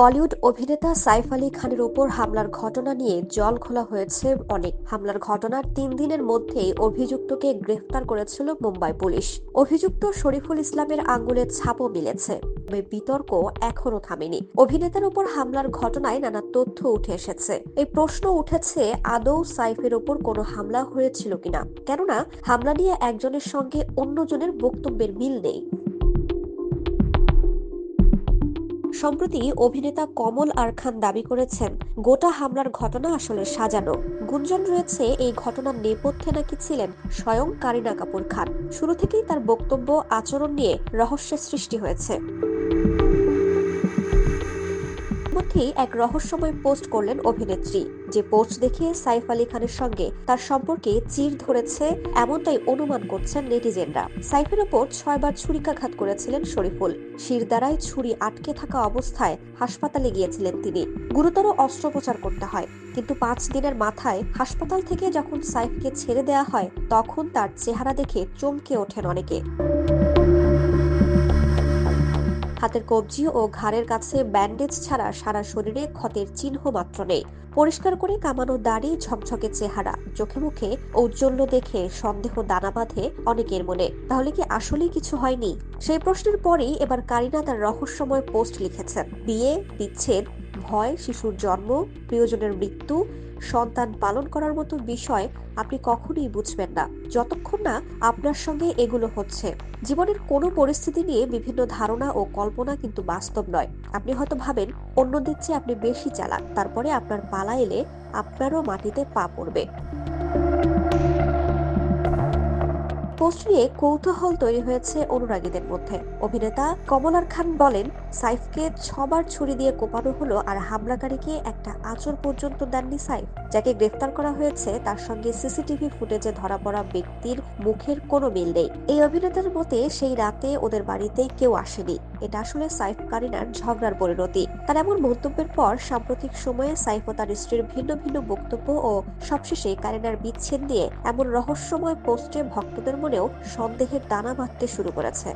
বলিউড অভিনেতা সাইফ আলী খানের ওপর হামলার ঘটনা নিয়ে জল খোলা হয়েছে অনেক। হামলার ঘটনার তিন দিনের মধ্যেই অভিযুক্তকে গ্রেফতার করেছিল মুম্বাই পুলিশ। অভিযুক্ত শরীফুল ইসলামের আঙ্গুলের ছাপও মিলেছে। তবে বিতর্ক এখনও থামেনি। অভিনেতার উপর হামলার ঘটনায় নানা তথ্য উঠে এসেছে। এই প্রশ্ন উঠেছে, আদৌ সাইফের ওপর কোনো হামলা হয়েছিল কিনা? কেননা, হামলা নিয়ে একজনের সঙ্গে অন্যজনের বক্তব্যের মিল নেই। সম্প্রতি অভিনেতা কমল আর খান দাবি করেছেন, গোটা হামলার ঘটনা আসলে সাজানো। গুঞ্জন রয়েছে, এই ঘটনার নেপথ্যে নাকি ছিলেন স্বয়ং কারিনা কাপুর খান। শুরু থেকেই তার বক্তব্য, আচরণ নিয়ে রহস্যের সৃষ্টি হয়েছে। মধ্যেই এক রহস্যময় পোস্ট করলেন অভিনেত্রী। যে পোস্ট দেখে সাইফ আলী খানের সঙ্গে তার সম্পর্কে চির ধরেছে, এমনটাই অনুমান করছেন নেটিজেনরা। সাইফের ওপর ছয়বার ছুরিকাঘাত করেছিলেন শরীফুল। শিরদারায় ছুরি আটকে থাকা অবস্থায় হাসপাতালে গিয়েছিলেন তিনি। গুরুতর অস্ত্রোপচার করতে হয়, কিন্তু পাঁচ দিনের মাথায় হাসপাতাল থেকে যখন সাইফকে ছেড়ে দেওয়া হয়, তখন তার চেহারা দেখে চমকে ওঠেন অনেকে। হাতের কবজি ও ঘাড়ের কাছে ব্যান্ডেজ ছাড়া সারা শরীরে ক্ষতের চিহ্ন মাত্র নেই। পরিষ্কার করে কামানো দাড়ি, ঝকঝকে চেহারা, চোখে মুখে ঔজ্জ্বল্য দেখে সন্দেহ দানা বাঁধে অনেকের মনে। তাহলে কি আসলেই কিছু হয়নি? সেই প্রশ্নের পরেই এবার কারিনা তার রহস্যময় পোস্ট লিখেছেন। বিয়ে, বিচ্ছেদ ভয়, শিশুর জন্ম, প্রিয়জনের মৃত্যু, সন্তান পালন করার মতো বিষয় আপনি কখনোই বুঝবেন না। যতক্ষণ না আপনার সঙ্গে এগুলো হচ্ছে। জীবনের কোনো পরিস্থিতি নিয়ে বিভিন্ন ধারণা ও কল্পনা কিন্তু বাস্তব নয়। আপনি হয়তো ভাবেন, অন্যদের চেয়ে আপনি বেশি চালাক। তারপরে আপনার পালা এলে আপনারও মাটিতে পা পড়বে। পোস্ট নিয়ে কৌতূহল তৈরি হয়েছে অনুরাগীদের মধ্যে। অভিনেতা কমলার খান বলেন, সাইফকে ছবার ছুরি দিয়ে কোপানো হলো আর হামলাকারীকে একটা আচর পর্যন্ত দেননি সাইফ। যাকে গ্রেফতার করা হয়েছে, তার সঙ্গে সিসিটিভি ফুটেজে ধরা পড়া ব্যক্তির মুখের কোনো মিল নেই। এই অভিনেতার মতে, সেই রাতে ওদের বাড়িতে কেউ আসেনি। এটা আসলে সাইফ কারিনার ঝগড়ার পরিণতি। তার এমন মন্তব্যের পর সাম্প্রতিক সময়ে সাইফ ও তার স্ত্রীর ভিন্ন ভিন্ন বক্তব্য ও সবশেষে কারিনার বিচ্ছেদ দিয়ে এমন রহস্যময় পোস্টে ভক্তদের মনেও সন্দেহের দানা বাঁধতে শুরু করেছে।